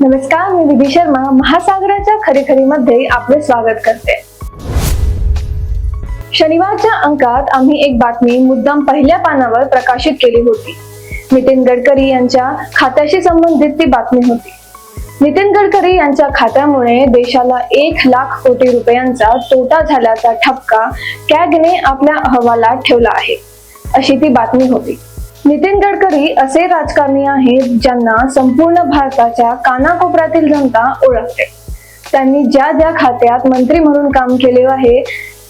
नमस्कार मी विधी शर्मा महासागराच्या खरीखरीमध्ये आपले स्वागत करते. शनिवारच्या अंकात आम्ही एक बातमी मुद्दाम पहिल्या पानावर प्रकाशित केली होती. नितीन गडकरी यांच्या खात्याशी संबंधित ती बातमी होती. नितीन गडकरी यांच्या खात्यामुळे देशाला एक लाख कोटी रुपयांचा तोटा झाल्याचा ठपका कॅगने आपल्या अहवालात ठेवला आहे अशी ती बातमी होती. नितीन गडकरी असे राजकारणी आहेत ज्यांना संपूर्ण भारताच्या कानाकोपऱ्यातील जनता ओळखते. त्यांनी ज्या ज्या खात्यात मंत्री म्हणून काम केले आहे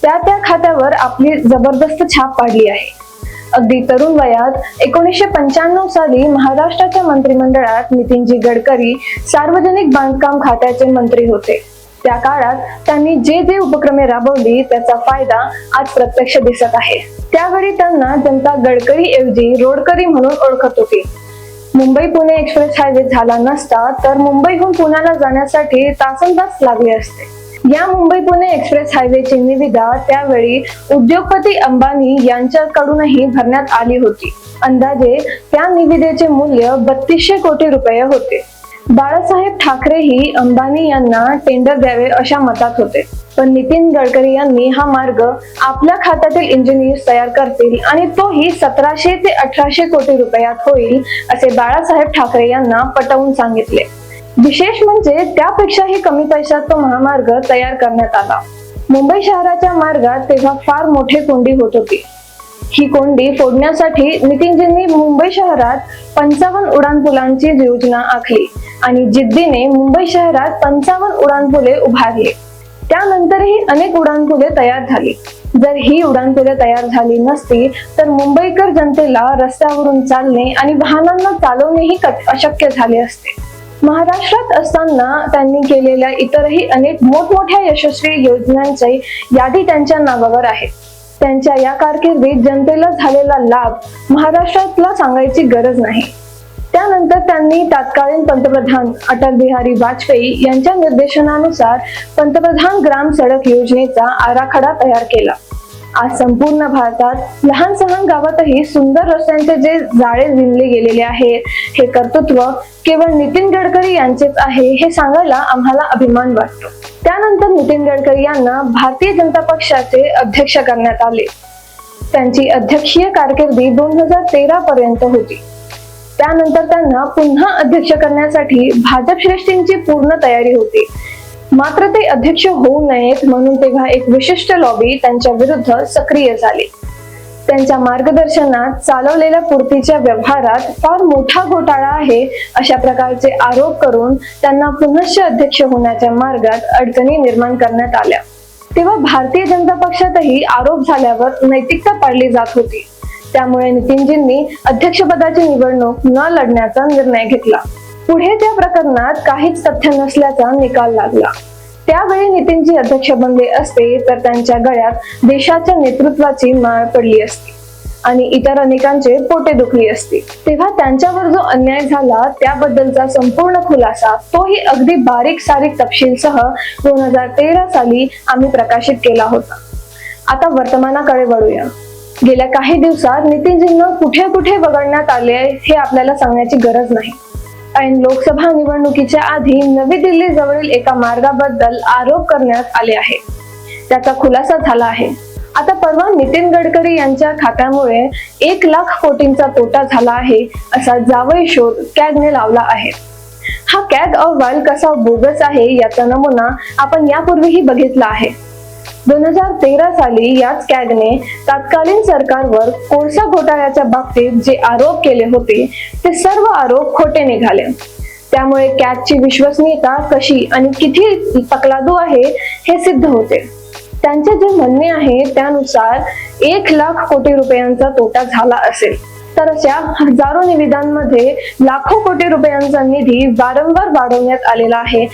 त्या त्या खात्यावर आपली जबरदस्त छाप पाडली आहे. अगदी तरुण वयात एकोणीसशे पंच्याण्णव साली महाराष्ट्राच्या मंत्रिमंडळात नितीनजी गडकरी सार्वजनिक बांधकाम खात्याचे मंत्री होते. त्या काळात त्यांनी जे जे उपक्रमे राबवली त्याचा फायदा आज प्रत्यक्ष दिसत आहे. त्यावेळी त्यांना जनता गडकरी ऐवजी रोडकरी म्हणून ओळखत होती. मुंबई पुणे एक्सप्रेस हायवे झाला नसता तर मुंबईहून पुण्याला जाण्यासाठी तासन तास लागले असते. या मुंबई पुणे एक्सप्रेस हायवेची निविदा त्यावेळी उद्योगपती अंबानी यांच्याकडूनही भरण्यात आली होती. अंदाजे त्या निविदेचे मूल्य बत्तीसशे कोटी रुपये होते. बाळासाहेब ठाकरेही अंबानी यांना टेंडर द्यावे अशा मतात होते. पण नितीन गडकरी यांनी हा मार्ग आपल्या खात्यातील इंजिनियर्स तयार करतील आणि तोही सतराशे ते अठराशे कोटी रुपयात होईल असे बाळासाहेब ठाकरे यांना पटवून सांगितले. विशेष म्हणजे त्यापेक्षाही कमी पैशात तो महामार्ग तयार करण्यात आला. मुंबई शहराच्या मार्गात तेव्हा फार मोठे कोंडी होत होती. ही कोंडी फोडण्यासाठी नितीनजींनी मुंबई शहरात पंचावन्न उड्डाणपुलांची योजना आखली आणि जिद्दीने मुंबई शहरात पंचावन्न उड्डाणपुले उभारली. त्यानंतरही अनेक उड्डाणपुले तयार झाली. जर ही उड्डाणपुले तयार झाली नसती तर मुंबईकर जनतेला रस्त्यावरून चालणे आणि वाहनांना चालवणेही अशक्य झाले असते. महाराष्ट्रात असताना त्यांनी केलेल्या इतरही अनेक मोठमोठ्या यशस्वी योजनांची यादी त्यांच्या नावावर आहे. त्यांच्या या कारकिर्दीत जनतेला झालेला लाभ महाराष्ट्रातला सांगायची गरज नाही. त्यानंतर त्यांनी तत्कालीन पंतप्रधान अटल बिहारी वाजपेयी यांच्या निर्देशनानुसार पंतप्रधान ग्राम सडक योजनेचा आराखडा तयार केला. आज संपूर्ण भारतात लहान सहान गावातही सुंदर रस्त्यांचे जे जाळे विणले गेलेले आहे हे कर्तृत्व केवळ नितीन गडकरी यांचेच आहे हे सांगायला आम्हाला अभिमान वाटतो. त्यानंतर नितीन गडकरी यांना भारतीय जनता पक्षाचे अध्यक्ष करण्यात आले. त्यांची अध्यक्षीय कारकिर्दी दोन हजार तेरा पर्यंत होती. त्यानंतर त्यांना पुन्हा अध्यक्ष करण्यासाठी भाजप श्रेष्ठींची पूर्ण तयारी होती. मात्र ते अध्यक्ष होऊ नयेत म्हणून तेव्हा एक विशिष्ट लॉबी त्यांच्या विरुद्ध सक्रिय झाली. त्यांच्या मार्गदर्शनात चालवलेल्या पूर्तीच्या व्यवहारात फार मोठा घोटाळा आहे अशा प्रकारचे आरोप करून त्यांना पुनश्च अध्यक्ष होण्याच्या मार्गात अडचणी निर्माण करण्यात आल्या. तेव्हा भारतीय जनता पक्षातही आरोप झाल्यावर नैतिकता पाळली जात होती. त्यामुळे नितीनजींनी अध्यक्षपदाची निवडणूक न लढण्याचा निर्णय घेतला. पुढे त्या प्रकरणात काहीच तथ्य नसल्याचा निकाल लागला. त्यावेळी नितीनजी अध्यक्ष बनले असते तर त्यांच्या गळ्यात देशाच्या नेतृत्वाची माळ पडली असती आणि इतर अनेकांचे पोटे दुखली असती. तेव्हा त्यांच्यावर जो अन्याय झाला त्याबद्दलचा संपूर्ण खुलासा तोही अगदी बारीक सारीक तपशीलसह दोन हजार तेरा साली आम्ही प्रकाशित केला होता. आता वर्तमानाकडे वळूया. गेल्या काही दिवसात नितीनजींना कुठे कुठे वगळण्यात आले हे आपल्याला सांगण्याची गरज नाही. ऐन लोकसभा निवडणुकीच्या आधी नवी दिल्ली जवळील एका मार्गाबद्दल आरोप करण्यात आले आहे. त्याचा खुलासा झाला आहे. आता परवा नितीन गडकरी यांच्या खात्यामुळे एक लाख कोटींचा तोटा झाला आहे असा जावई शोध कॅगने लावला आहे. हा कॅग अहवाल कसा बोगस आहे याचा नमुना आपण यापूर्वीही बघितला आहे. दोन हजार तेरा साली याच कॅगने तत्कालीन सरकारवर कोळसा घोटाळ्याच्या बाबतीत जे आरोप केले होते ते सर्व आरोप खोटे निघाले. त्यामुळे कॅगची विश्वसनीयता कशी आणि किती तकलादू आहे हे सिद्ध होते. त्यांचे जे म्हणणे आहे त्यानुसार एक लाख कोटी रुपयांचा तोटा झाला असेल. तर अशा हजारो निविदांमध्ये लाखो कोटी रुपयांचा निधी वारंवार वाढवण्यात आलेला आहे.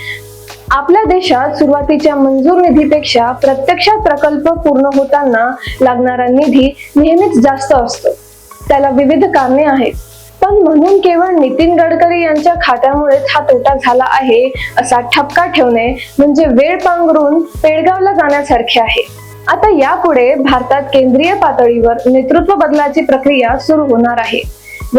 आपल्या देशात सुरुवातीच्या मंजूर निधीपेक्षा प्रत्यक्षात प्रकल्प पूर्ण होताना लागणारा निधी नेहमीच जास्त असतो. त्याला विविध कारणे आहेत. पण म्हणून केवळ नितीन गडकरी यांच्या खात्यामुळेच हा तोटा झाला आहे असा ठपका ठेवणे म्हणजे वेळ पांघरून पेडगावला जाण्यासारखे आहे. आता यापुढे भारतात केंद्रीय पातळीवर नेतृत्व बदलाची प्रक्रिया सुरू होणार आहे.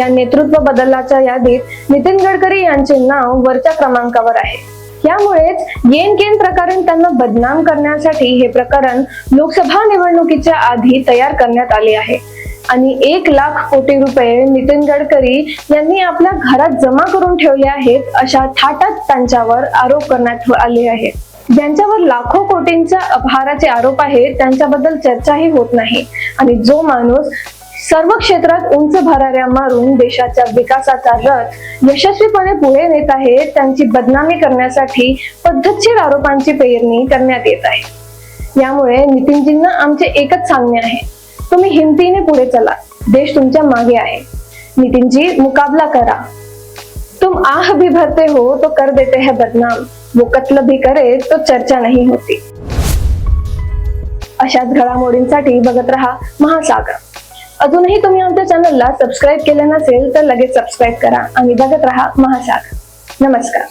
या नेतृत्व बदलाच्या यादीत नितीन गडकरी यांचे नाव वरच्या क्रमांकावर आहे. त्यामुळेच येन केन प्रकरण त्यांना बदनाम करण्यासाठी हे प्रकरण लोकसभा निवडणुकीच्या आधी तयार करण्यात आले आहे. आणि एक लाख कोटी रुपये नितीन गडकरी यांनी आपल्या घरात जमा करून ठेवले आहेत अशा थाटात त्यांच्यावर आरोप करण्यात आले आहेत. ज्यांच्यावर लाखो कोटींच्या अपहाराचे आरोप आहेत त्यांच्याबद्दल चर्चाही होत नाही. आणि जो माणूस सर्व क्षेत्रात उंच भराऱ्या मारून देशाच्या विकासाचा रथ यशस्वीपणे पुढे नेत आहे त्यांची बदनामी करण्यासाठी पद्धतशीर आरोपांची पेरणी करण्यात येत आहे. यामुळे नितीनजींना आमचे एकच सांगणे आहे तुम्ही हिमतीने पुढे चला देश तुमच्या मागे आहे. नितीनजी मुकाबला करा. तुम आह भी भरते हो तो कर देते है बदनाम. वो कत्ल भी करे तो चर्चा नहीं होती. अशाच घडामोडींसाठी बघत रहा महासागर. अजूनही तुम्ही आमच्या चॅनलला सबस्क्राईब केलं नसेल तर लगेच सबस्क्राईब करा. आणि बघत रहा महासागर नमस्कार.